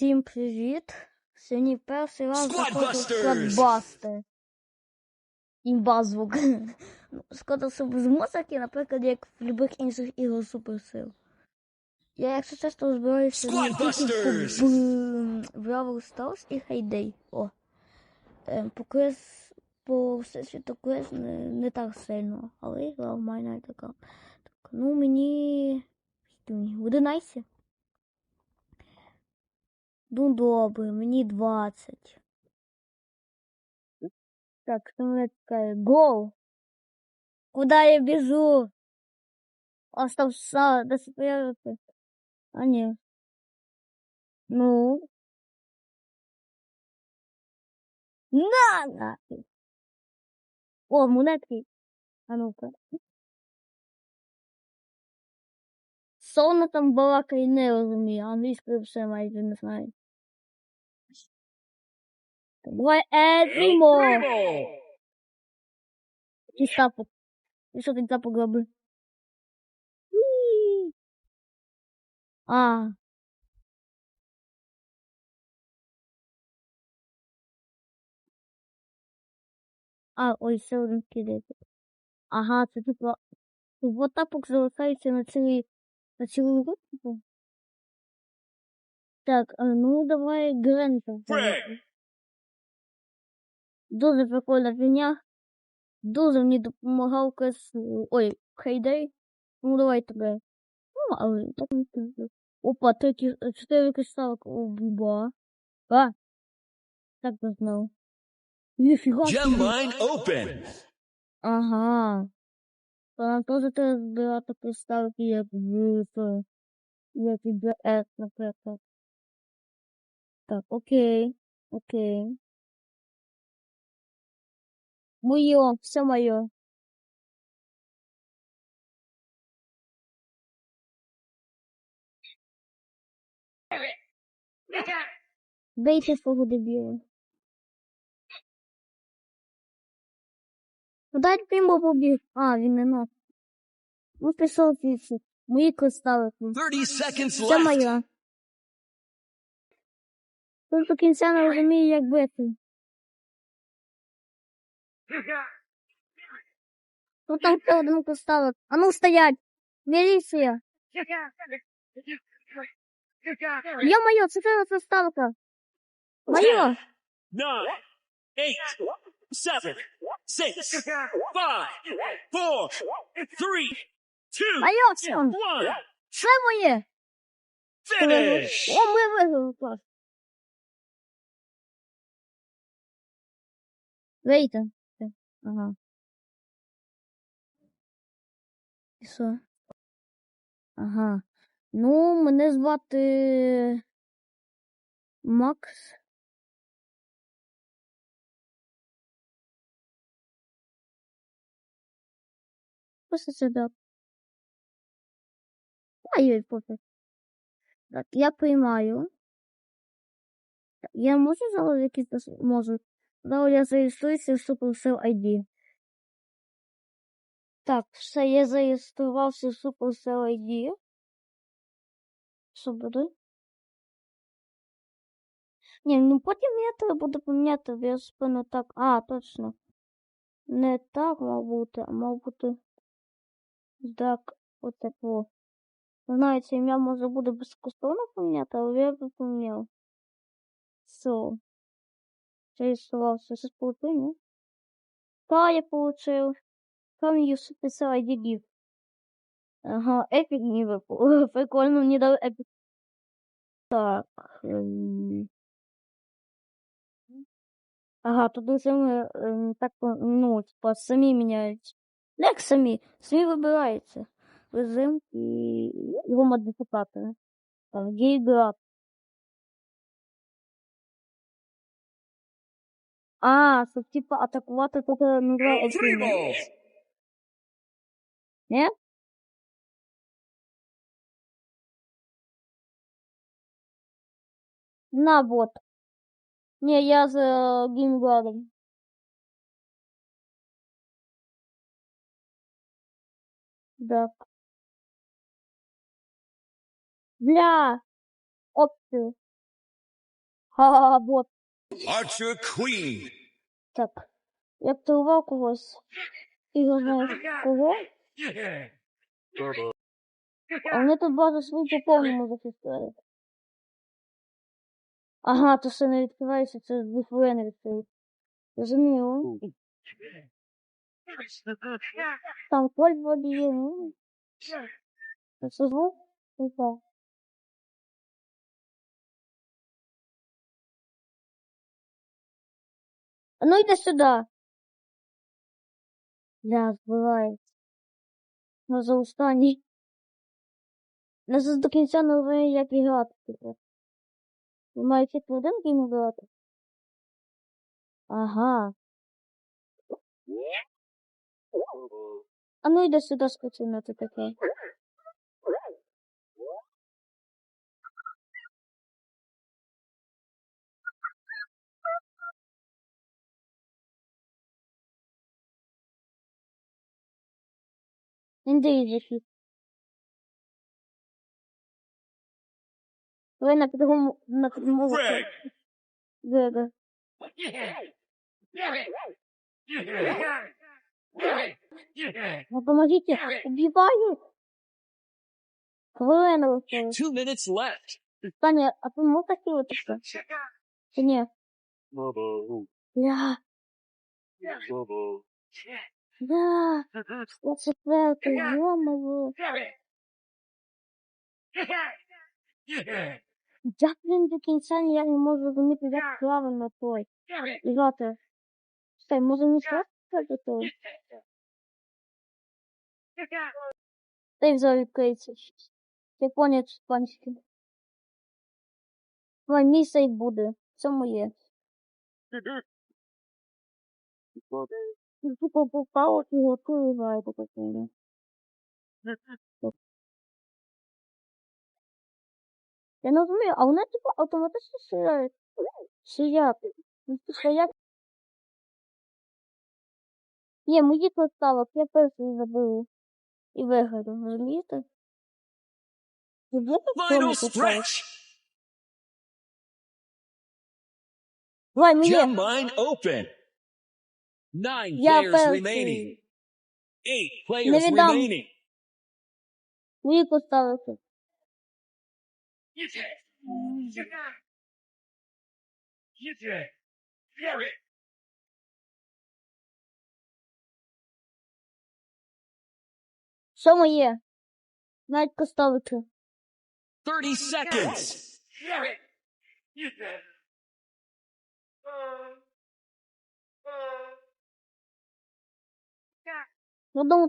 Всім привіт! Сьогодні перший раз заходжу в Squadbusters! Складбастер. Імба звук. Ну, Шкода, що без музики, наприклад, як в будь-яких інших ігор суперсил. Я, якщо чесно, розбираюся не тільки в Бравл Старс і Хейдей. О. Ем, по квест, по всесвіту квест не, не так сильно, але ігра в мене така. Так, ну мені... 11. Ну добре, мені 20. Так, что меня такая? Гол! Куда я бежу? Остался до суперки. А не. Ну. На нафиг. О, монетки. А ну-ка. Сонна там балакає не розуміє, англійською все майже не знаю. Давай Едрімо! Primo! Ти тапок. І що ти тапок робив? Уі. А. А, ой, ще один кидається. Ага, це типа. Вот тапок залишається на цілий на цілу руку. типу? Так, а, ну давай Грента. Фрек! Дуже прикольна фігня. Дуже мені допомагав кес. Ой, хейдей. Ну давай тебе. Ну, але так не скажу. Опа, три чотири кристалок. О, біба. А. Так не знав. Ніфіга. Gem mine open! Ага. То нам теж треба збирати кристалки, як в як ДС, наприклад. Так, окей. Окей. Моє, все моє. Бейте свого дебіла. Куди Пімбо побіг? А, він не нас. Ну, пішов звідси. Мої кристалики. 30 seconds Це моя. Тут до кінця не розумію, як бити. Тут там ще один кристалик. А ну стоять! Міліція! Йо-моє, це тебе кристалка! Моє! Eight, seven, six, five, four, three, two, one! Це моє! Finish! О, ми виграли клас! Вийти. Ага. І що? Ага. Ну, мене звати Макс. Просто сюди. Ай, пофіг. Так, я приймаю. Так, Я можу зараз якісь можу. Зараз я зареєструюся в Supercell ID. Так, все, я зареєструвався в Supercell ID. Що буде? Ні, ну потім я треба буде поміняти я спину так. А, точно. Не так мав бути, а мав бути. Так, отак во. Це ім'я може буде безкоштовно поміняти, але я б поміняв. Все. Щось получив, ні? Та, я получив. Там є Supercell ID. Ага, епік мені випав. Прикольно, мені дали епік. Так. ем. Ага, тут уже ми ем, так, ну, типа, самі міняють. Ну, Як самі? Самі вибираються. Режим і його модифікатори. Там гейград. А, щоб типа атакувати тут називає ефірно. Primo! Не? На вот. Не, я за геймградом. Так. Бля! Опцию. Ха-ха-ха, бот. Archer Queen. Так. Я активував когось. І знаєш кого? А вони тут базу свою по повному захистили. Ага, то все не відкривається, це дві хвилини відкриють. Розумію. Там коль вроді є, ну. Це звук? Упав. А ну йди сюди. Бля, збивається. Ну, за останній. Не за до кінця не знаю, як і грати тепер. Ви маєте один гейм грати? Ага. А ну йди сюди скочи на це таке. Індій захід. Ви на підгуму на підмову. Greg. Гега. Ну помогите, убиваю. Хвилина виходить. Two minutes left. Таня, а ти мог такі от це? Чи ні? Бля, бля, Я четвертий, йомову. Як він до кінця ніяк не може зрозуміти, як правильно той. Грати. Стай, може не сказати той? Та й взяв відкриється. Японець панський. Давай, мій сейф буде. Це моє. Тупо попало і готую граю по такому. Я не розумію, а вони типу автоматично стріляють. Чи як? Типу, як? Є, мої кристалок, я перший забив. І виграю, розумієте? Давай, мені. Gem mine open. Nine Я players перший. remaining. Eight Не players віддам. remaining. Мої кристалики. Що моє? Навіть кристалики. 30 seconds. Я No domu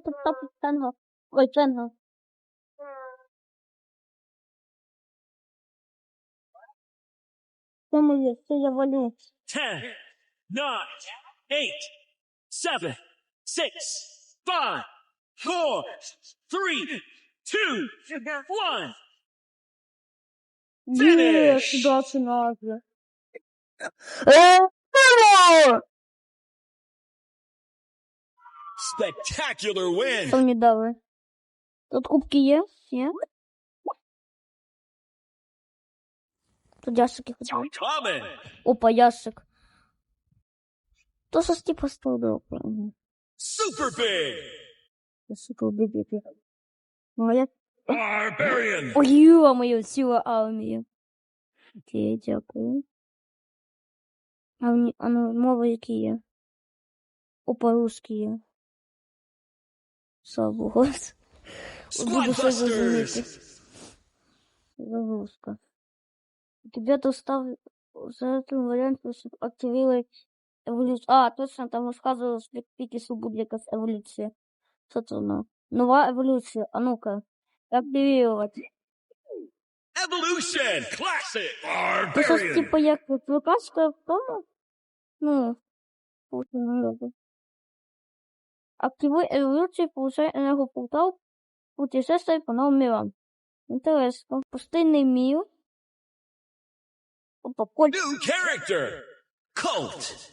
Ten, nine, eight, seven, six, five, four, three, two, one. Finish! Yes, that's an Spectacular win. Що мені дали? Тут кубки є? Є? Тут ящики хоча Опа, ящик. То щось типу столбив. Super big. Ящик убити. Ну, а як? Barbarian. Ой, ё моє, ціла армія. Окей, дякую. А, а ну, мови які є? Опа, русські є. Слава Богу. Буду зрозуміти. Загрузка. Тебе достав за этот вариант, чтобы активировать эволюцию. А, точно, там рассказывалось в будет якась эволюция. Что это она? Новая эволюция. А ну-ка. Активировать. Evolution. Classic. Це щось Barbarian. типа як викликачка в тому? Ну, оно это. Активуй эволюцию, получай энергопортал, путешествуй по новым мирам. Интересно. Пустынный мир. Опа, кольца. New character. Cult.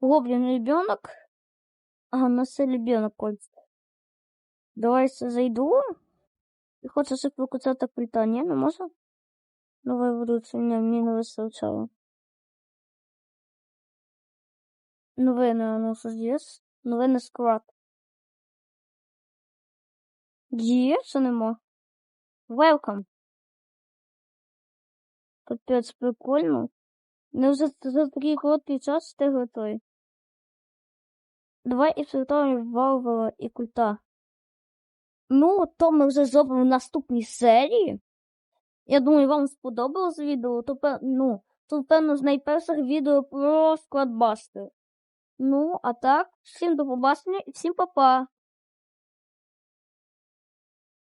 Гоблин ребенок. Ага, у нас ребенок кольца. Давай я зайду. І хочу ще покусати культа, ні, не можу? Новая еволюція. Ні, мені не вистачало. Новини анонсу є. Новини склад. Чи нема? Welcome. Капець, прикольно. Не вже за такий короткий час встигли той. Давай і приготуємо Валвела і культа. Ну, то ми вже зробимо в наступній серії. Я думаю, вам сподобалось відео, то, ну, то певно, з найперших відео про складбастер. Ну, а так, всім до побачення і всім па-па!